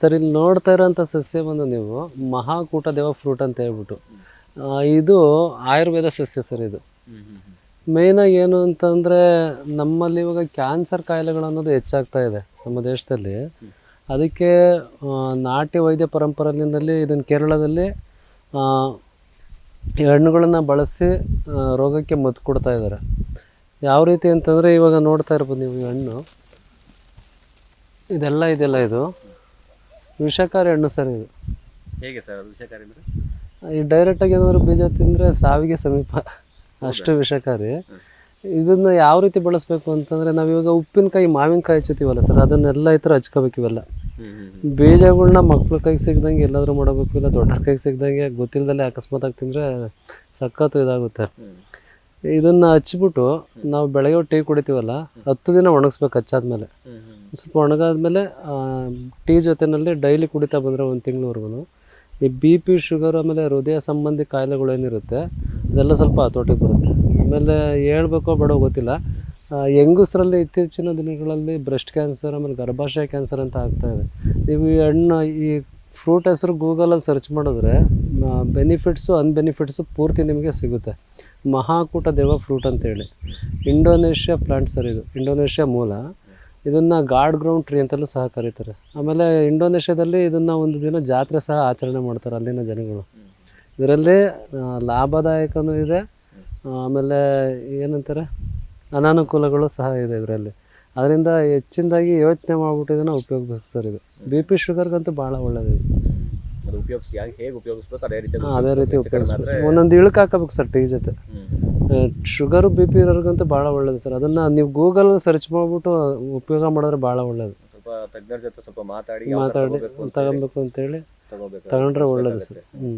Sir, ಇಲ್ಲಿ ನೋಡ್ತಾ ಇರೋಂಥ ಸಸ್ಯ ಬಂದು ನೀವು ಮಹಾಕೂಟ ದೇವ ಫ್ರೂಟ್ ಅಂತ ಹೇಳ್ಬಿಟ್ಟು ಇದು ಆಯುರ್ವೇದ ಸಸ್ಯ ಸರ್ ಇದು. ಮೇಯ್ನಾಗಿ ಏನು ಅಂತಂದರೆ ನಮ್ಮಲ್ಲಿ ಇವಾಗ ಕ್ಯಾನ್ಸರ್ ಕಾಯಿಲೆಗಳು ಅನ್ನೋದು ಹೆಚ್ಚಾಗ್ತಾ ಇದೆ ನಮ್ಮ ದೇಶದಲ್ಲಿ. ಅದಕ್ಕೆ ನಾಟಿ ವೈದ್ಯ ಪರಂಪರೆಯಲ್ಲಿ ಇದನ್ನು ಕೇರಳದಲ್ಲಿ ಹಣ್ಣುಗಳನ್ನು ಬಳಸಿ ರೋಗಕ್ಕೆ ಮದ್ದು ಕೊಡ್ತಾ ಇದ್ದಾರೆ. ಯಾವ ರೀತಿ ಅಂತಂದರೆ ಇವಾಗ ನೋಡ್ತಾ ಇರ್ಬೋದು ನೀವು ಈ ಹಣ್ಣು. ಇದೆಲ್ಲ ಇದೆಲ್ಲ ಇದು. ವಿಷಕಾರಿ ಹಣ್ಣು ಸರ್ ಇದು. ಹೇಗೆ ಸರ್ ಅದು ಅಂದ್ರೆ? ಈ ಡೈರೆಕ್ಟಾಗಿ ಏನಾದರೂ ಬೀಜ ತಿಂದರೆ ಸಾವಿಗೆ ಸಮೀಪ. ಅಷ್ಟು ವಿಷಕಾರಿ. ಇದನ್ನ ಯಾವ ರೀತಿ ಬಳಸಬೇಕು ಅಂತಂದರೆ ನಾವಿವಾಗ ಉಪ್ಪಿನಕಾಯಿ ಮಾವಿನಕಾಯಿ ಹಚ್ಚುತ್ತೀವಲ್ಲ ಸರ್ ಅದನ್ನೆಲ್ಲ ಈ ಥರ ಹಚ್ಕೋಬೇಕು ಇವೆಲ್ಲ ಬೀಜಗಳನ್ನ ಮಕ್ಳ ಕೈಗೆ ಸಿಗ್ದಂಗೆ ಎಲ್ಲಾದರೂ ಮಾಡಬೇಕು ಇಲ್ಲ ದೊಡ್ಡ ಕೈಗೆ ಸಿಗ್ದಂಗೆ ಗೊತ್ತಿಲ್ಲದಲ್ಲೇ ಅಕಸ್ಮಾತಾಗಿ ತಿಂದರೆ ಸಖತ್ತು ಇದಾಗುತ್ತೆ. ಇದನ್ನು ಹಚ್ಬಿಟ್ಟು ನಾವು ಬೆಳಗ್ಗೆ ಟೀ ಕುಡಿತೀವಲ್ಲ ಹತ್ತು ದಿನ ಒಣಗಿಸ್ಬೇಕು ಹಚ್ಚಾದ್ಮೇಲೆ. ಸ್ವಲ್ಪ ಒಣಗಾದ್ಮೇಲೆ ಟೀ ಜೊತೆಯಲ್ಲಿ ಡೈಲಿ ಕುಡಿತಾ ಬಂದರೆ ಒಂದು ತಿಂಗಳವರೆಗೂ ಈ ಬಿ ಪಿ ಶುಗರ್ ಆಮೇಲೆ ಹೃದಯ ಸಂಬಂಧಿ ಕಾಯಿಲೆಗಳು ಏನಿರುತ್ತೆ, ಅದೆಲ್ಲ ಸ್ವಲ್ಪ ಹತೋಟಿಗೆ ಬರುತ್ತೆ. ಆಮೇಲೆ ಹೇಳ್ಬೇಕೋ ಬೇಡ ಗೊತ್ತಿಲ್ಲ. ಹೆಂಗಸ್ರಲ್ಲಿ ಇತ್ತೀಚಿನ ದಿನಗಳಲ್ಲಿ ಬ್ರೆಸ್ಟ್ ಕ್ಯಾನ್ಸರ್, ಆಮೇಲೆ ಗರ್ಭಾಶಯ ಕ್ಯಾನ್ಸರ್ ಅಂತ ಆಗ್ತಾ ಇದೆ. ನೀವು ಈ ಹಣ್ಣು, ಈ ಫ್ರೂಟ್ ಹೆಸರು ಗೂಗಲಲ್ಲಿ ಸರ್ಚ್ ಮಾಡಿದ್ರೆ ಬೆನಿಫಿಟ್ಸು, ಅನ್ಬೆನಿಫಿಟ್ಸು ಪೂರ್ತಿ ನಿಮಗೆ ಸಿಗುತ್ತೆ. ಮಹಾಕೂಟ ದೇವ ಫ್ರೂಟ್ ಅಂತೇಳಿ. ಇಂಡೋನೇಷ್ಯಾ ಪ್ಲಾಂಟ್ ಸರ್ ಇದು. ಇಂಡೋನೇಷ್ಯಾ ಮೂಲ. ಇದನ್ನು ಗಾಡ್ ಗ್ರೌಂಡ್ ಟ್ರೀ ಅಂತಲೂ ಸಹ ಕರೀತಾರೆ. ಆಮೇಲೆ ಇಂಡೋನೇಷ್ಯಾದಲ್ಲಿ ಇದನ್ನು ಒಂದು ದಿನ ಜಾತ್ರೆ ಸಹ ಆಚರಣೆ ಮಾಡ್ತಾರೆ ಅಲ್ಲಿನ ಜನಗಳು. ಇದರಲ್ಲಿ ಲಾಭದಾಯಕನೂ ಇದೆ. ಆಮೇಲೆ ಏನಂತಾರೆ? ಅನಾನುಕೂಲಗಳು ಸಹ ಇದೆ ಇದರಲ್ಲಿ. ಅದರಿಂದ ಹೆಚ್ಚಿನದಾಗಿ ಯೋಚನೆ ಮಾಡಿಬಿಟ್ಟು ಇದನ್ನು ಉಪಯೋಗಿಸ್ಬೇಕು ಸರ್ ಇದು. ಬಿ ಪಿ ಶುಗರ್ಗಂತೂ ಭಾಳ ಒಳ್ಳೆಯದು ಉಪಯೋಗಿಸಿ ಹೇಗೆ ಉಪಯೋಗಿಸ್ಬೇಕು ಅದೇ ರೀತಿ ಅದೇ ರೀತಿ ಉಪಯೋಗಿಸ್ಬೇಕು. ಒಂದೊಂದು ಇಳುಕು ಹಾಕಬೇಕು ಸರ್ ಟೀ ಜೊತೆ. ಶುಗರು ಬಿ ಪಿ ಇರೋರ್ಗಂತೂ ಭಾಳ ಒಳ್ಳೇದು ಸರ್. ಅದನ್ನು ನೀವು ಗೂಗಲ್ ಸರ್ಚ್ ಮಾಡಿಬಿಟ್ಟು ಉಪಯೋಗ ಮಾಡಿದ್ರೆ ಭಾಳ ಒಳ್ಳೇದು. ಸ್ವಲ್ಪ ತಜ್ಞರ ಜೊತೆ ಸ್ವಲ್ಪ ಮಾತಾಡಿ ಮಾತಾಡಿ ಅಂತ ತಗೊಬೇಕು ಅಂತೇಳಿ ತಗೊಂಡ್ರೆ ಒಳ್ಳೇದು ಸರ್. ಹ್ಞೂ